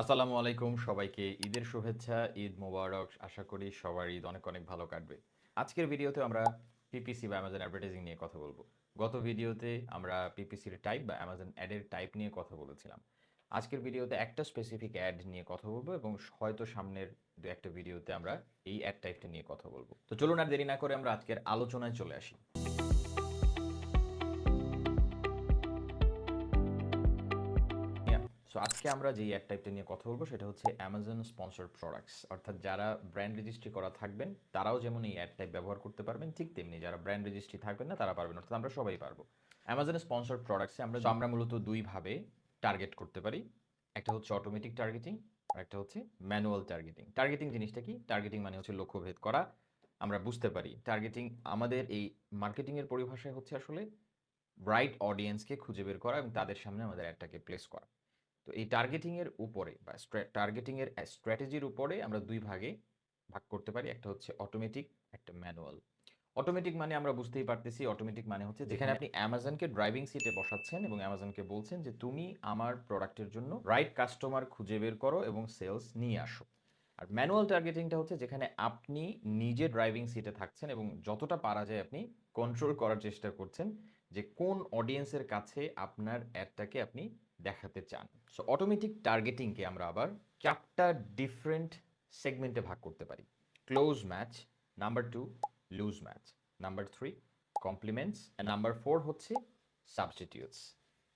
আসসালামু আলাইকুম সবাইকে। ঈদের শুভেচ্ছা, ঈদ মোবারক। আশা করি সবার ঈদ অনেক অনেক ভালো কাটবে। আজকের ভিডিওতে আমরা পিপিসি বা অ্যামাজন অ্যাডভার্টাইজিং নিয়ে কথা বলব। গত ভিডিওতে আমরা পিপিসির টাইপ বা অ্যামাজন অ্যাডের টাইপ নিয়ে কথা বলেছিলাম। আজকের ভিডিওতে একটা স্পেসিফিক অ্যাড নিয়ে কথা বলব এবং হয়তো সামনের দু একটা ভিডিওতে আমরা এই অ্যাড টাইপটা নিয়ে কথা বলব। তো চলুন আর দেরি না করে আমরা আজকের আলোচনায় চলে আসি। সো আজকে আমরা যেই অ্যাড টাইপটা নিয়ে কথা বলব সেটা হচ্ছে অ্যামাজন স্পন্সর্ড প্রোডাক্টস অর্থাৎ যারা ব্র্যান্ড রেজিস্ট্রি করা থাকবেন তারাও যেমন এই অ্যাড টাইপ ব্যবহার করতে পারবেন ঠিক তেমনি যারা ব্র্যান্ড রেজিস্ট্রি থাকবেন না তারা পারবেন। অর্থাৎ আমরা সবাই পারব। অ্যামাজনের স্পন্সর্ড প্রোডাক্টসে আমরা আমরা মূলত দুইভাবে টার্গেট করতে পারি। একটা হচ্ছে অটোমেটিক টার্গেটিং আর একটা হচ্ছে ম্যানুয়াল টার্গেটিং টার্গেটিং জিনিসটা কি? টার্গেটিং মানে হচ্ছে লক্ষ্যভেদ করা। আমরা বুঝতে পারি। টার্গেটিং আমাদের এই মার্কেটিংয়ের পরিভাষায় হচ্ছে আসলে ব্রাইট অডিয়েন্সকে খুঁজে বের করা এবং তাদের সামনে আমাদের অ্যাডটাকে প্লেস করা। তো এই টার্গেটিংয়ের উপরে বা টার্গেটিংয়ের স্ট্র্যাটেজির উপরে আমরা দুই ভাগে ভাগ করতে পারি। একটা হচ্ছে অটোমেটিক একটা ম্যানুয়াল অটোমেটিক মানে আমরা বুঝতেই পারতেছি অটোমেটিক মানে হচ্ছে যেখানে আপনি অ্যামাজনকে ড্রাইভিং সিটে বসাচ্ছেন এবং অ্যামাজনকে বলছেন যে তুমি আমার প্রোডাক্টের জন্য রাইট কাস্টমার খুঁজে বের করো এবং সেলস নিয়ে আসো। আর ম্যানুয়াল টার্গেটিংটা হচ্ছে যেখানে আপনি নিজে ড্রাইভিং সিটে থাকছেন এবং যতটা পারা যায় আপনি কন্ট্রোল করার চেষ্টা করছেন। যে কোন অডিয়েন্সের কাছে আপনার অ্যাডটাকে আপনি দেখাতে চান। সো অটোমেটিক টার্গেটিংকে আমরা আবার চারটা ডিফারেন্ট সেগমেন্টে ভাগ করতে পারি। Close match number two loose match number three complements number four হচ্ছে সাবস্টিটিউটস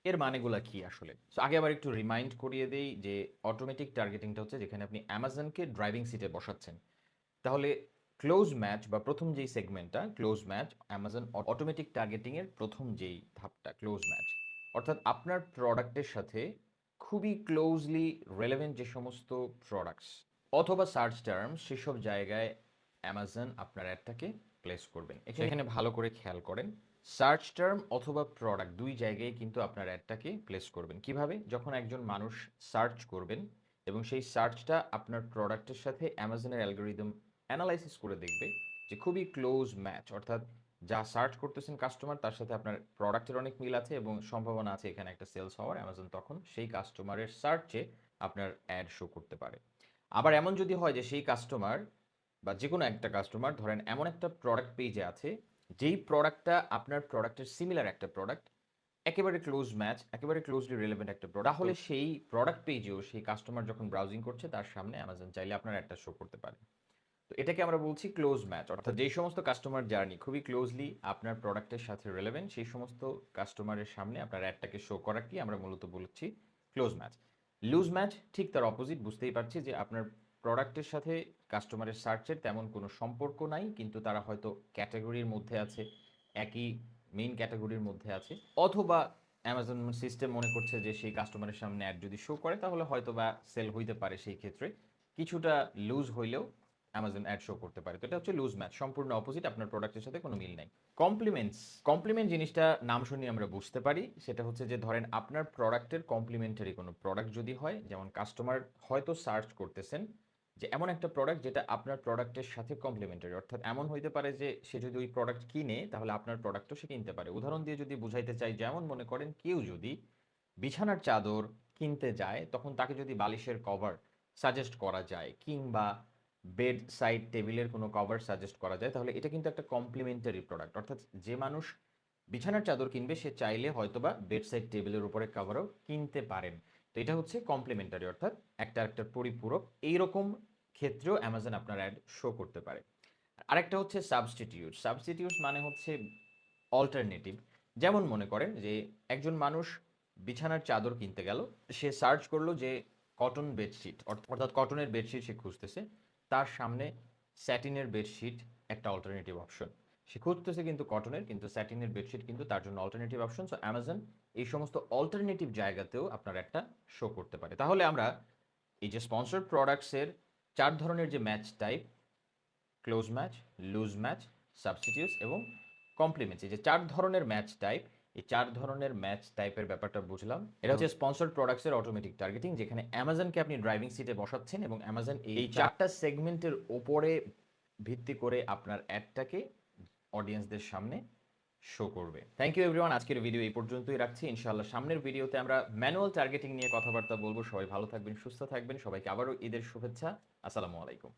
এর মানেগুলো কি আসলে? সো আগে আবার একটু রিমাইন্ড করিয়ে দেই যে অটোমেটিক টার্গেটিংটা হচ্ছে যেখানে আপনি অ্যামাজনকে ড্রাইভিং সিটে বসাচ্ছেন। তাহলে ক্লোজ ম্যাচ বা প্রথম যেই সেগমেন্টটা ক্লোজ ম্যাচ অ্যামাজন অটোমেটিক টার্গেটিংয়ের প্রথম যেই ধাপটা ক্লোজ ম্যাচ অর্থাৎ আপনার প্রোডাক্টের সাথে খুবই ক্লোজলি রেলেভেন্ট যে সমস্ত প্রোডাক্টস অথবা সার্চ টার্ম সেসব জায়গায় অ্যামাজন আপনার অ্যাডটাকে প্লেস করবেন। এখানে ভালো করে খেয়াল করেন। সার্চ টার্ম অথবা প্রোডাক্ট দুই জায়গায় কিন্তু আপনার অ্যাডটাকে প্লেস করবেন। কীভাবে? যখন একজন মানুষ সার্চ করবেন এবং সেই সার্চটা আপনার প্রোডাক্টের সাথে অ্যামাজনের অ্যালগোরিদম অ্যানালাইসিস করে দেখবে যে খুবই ক্লোজ ম্যাচ অর্থাৎ যা সার্চ করতেছেন কাস্টমার তার সাথে আপনার প্রোডাক্টের অনেক মিল আছে এবং সম্ভাবনা আছে এখানে একটা সেলস হওয়ার। অ্যামাজন তখন সেই কাস্টমারের সার্চে আপনার অ্যাড শো করতে পারে। আবার এমন যদি হয় যে সেই কাস্টমার বা যে কোনো একটা কাস্টমার ধরেন এমন একটা প্রোডাক্ট পেজে আছে যেই প্রোডাক্টটা আপনার প্রোডাক্টের সিমিলার একটা প্রোডাক্ট একেবারে ক্লোজ ম্যাচ একেবারে ক্লোজলি রিলেভেন্ট একটা প্রোডাক্ট তাহলে সেই প্রোডাক্ট পেজেও সেই কাস্টমার যখন ব্রাউজিং করছে তার সামনে অ্যামাজন চাইলে আপনার একটা শো করতে পারে। তো এটাকে আমরা বলছি ক্লোজ ম্যাচ অর্থাৎ যেই সমস্ত কাস্টমার জার্নি খুবই ক্লোজলি আপনার প্রোডাক্টের সাথে রিলেভেন্ট সেই সমস্ত কাস্টমারের সামনে আপনার অ্যাডটাকে শো করাকে আমরা মূলত বলছি ক্লোজ ম্যাচ লুজ ম্যাচ ঠিক তার অপোজিট বুঝতেই পারছি যে আপনার প্রোডাক্টের সাথে কাস্টমারের সার্চের তেমন কোনো সম্পর্ক নাই, কিন্তু তারা হয়তো ক্যাটাগরির মধ্যে আছে, একই মেইন ক্যাটাগরির মধ্যে আছে, অথবা অ্যামাজন সিস্টেম মনে করছে যে সেই কাস্টমারের সামনে অ্যাড যদি শো করে, তাহলে হয়তো বা সেল হইতে পারে সেই ক্ষেত্রে। কিছুটা লুজ হইলেও অ্যামাজন অ্যাড শো করতে পারে। তো এটা হচ্ছে লুজ ম্যাচ সম্পূর্ণ অপোজিট আপনার প্রোডাক্টের সাথে কোনো মিল নাই। কমপ্লিমেন্টস কমপ্লিমেন্ট জিনিসটা নাম শুনি আমরা বুঝতে পারি। সেটা হচ্ছে যে ধরেন আপনার প্রোডাক্টের কমপ্লিমেন্টারি কোনো প্রোডাক্ট যদি হয়, যেমন কাস্টমার হয়তো সার্চ করতেছেন যে এমন একটা প্রোডাক্ট যেটা আপনার প্রোডাক্টের সাথে কমপ্লিমেন্টারি অর্থাৎ এমন হইতে পারে যে সে যদি ওই প্রোডাক্ট কিনে, তাহলে আপনার প্রোডাক্টও সে কিনতে পারে। উদাহরণ দিয়ে যদি বুঝাইতে চাই, যেমন মনে করেন কেউ যদি বিছানার চাদর কিনতে যায়, তখন তাকে যদি বালিশের কভার সাজেস্ট করা যায়, কিংবা বেড সাইড টেবিলের কোনো কভার সাজেস্ট করা যায়, তাহলে এটা কিন্তু একটা কমপ্লিমেন্টারি প্রোডাক্ট অর্থাৎ যে মানুষ বিছানার চাদর কিনবে, সে চাইলে হয়তোবা বেড সাইড টেবিলের উপরে কভারও কিনতে পারেন। তো এটা হচ্ছে কমপ্লিমেন্টারি অর্থাৎ একটা একটা পরিপূরক। এইরকম ক্ষেত্রেও অ্যামাজন আপনার অ্যাড শো করতে পারে। আরেকটা হচ্ছে সাবস্টিটিউট সাবস্টিটিউট মানে হচ্ছে অল্টারনেটিভ যেমন মনে করেন যে একজন মানুষ বিছানার চাদর কিনতে গেল, সে সার্চ করল যে কটন বেডশিট অর্থাৎ কটনের বেডশিট সে খুঁজতেছে। তার সামনে স্যাটিনের বেডশিট একটা অল্টারনেটিভ অপশন সে খুঁজতেছে কিন্তু কটনের কিন্তু স্যাটিনের বেডশিট কিন্তু তার জন্য অল্টারনেটিভ অপশন সো অ্যামাজন এই সমস্ত অল্টারনেটিভ জায়গাতেও আপনার একটা শো করতে পারে। তাহলে আমরা এই যে স্পন্সর্ড প্রোডাক্টসের চার ধরনের যে match type close match loose match substitutes এবং কমপ্লিমেন্টস এই যে চার ধরনের ম্যাচ টাইপ এই চার ধরনের ম্যাচ টাইপের ব্যাপারটা বুঝলাম। এটা হচ্ছে স্পন্সর্ড প্রোডাক্টসের অটোমেটিক টার্গেটিং যেখানে অ্যামাজনকে আপনি ড্রাইভিং সিটে বসাচ্ছেন এবং অ্যামাজন এই চারটা সেগমেন্টের ওপরে ভিত্তি করে আপনার অ্যাডটাকে অডিয়েন্সদের সামনে শো করবে। থ্যাংক ইউ এভরিওয়ান আজকের ভিডিও এই পর্যন্তই রাখছি। ইনশাআল্লাহ সামনের ভিডিওতে আমরা ম্যানুয়াল টার্গেটিং নিয়ে কথাবার্তা বলব। সবাই ভালো থাকবেন সুস্থ থাকবেন। সবাইকে আবারও ঈদের শুভেচ্ছা। আসসালামু আলাইকুম।